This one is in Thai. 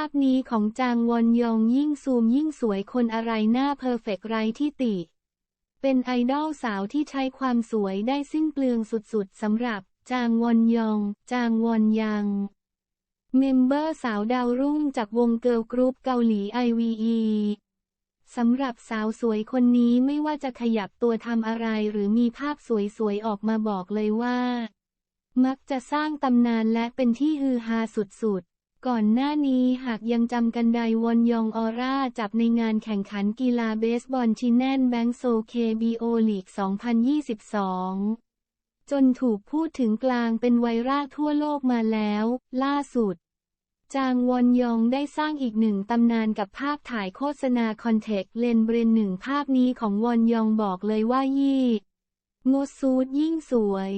าพนี้ของจางวอนยองยิ่งซูมยิ่งสวยคนอะไรหน้าเพอร์เฟกต์ไรที่ติ เป็นไอดอลสาวที่ใช้ความสวยได้สิ้นเปลืองสุดๆสำหรับ จางวอนยอง จางวอนยัง เมมเบอร์สาวดาวรุ่งจากวงเกิร์ลกรุ๊ปเกาหลี IVE สำหรับสาวสวยคนนี้ไม่ว่าจะขยับตัวทำอะไรหรือมีภาพสวยๆ ออกมาบอกเลยว่า มักจะสร้างตำนานและเป็นที่ฮือฮาสุดๆ ก่อนหน้านี้หากยังจำกันไดวอนยองออร่าจับในงานแข่งขันกีฬาเบสบอลชินแนนแบงโซเคบีโอลีก 2022 จนถูกพูดถึงกลางเป็นไวรัลทั่วโลกมาแล้ว ล่าสุด จางวอนยองได้สร้างอีกหนึ่งตำนานกับภาพถ่ายโฆษณาคอนแทคเลนเบรนหนึ่งภาพนี้ของวอนยองบอกเลยว่ายี่งดซูดยิ่งสวย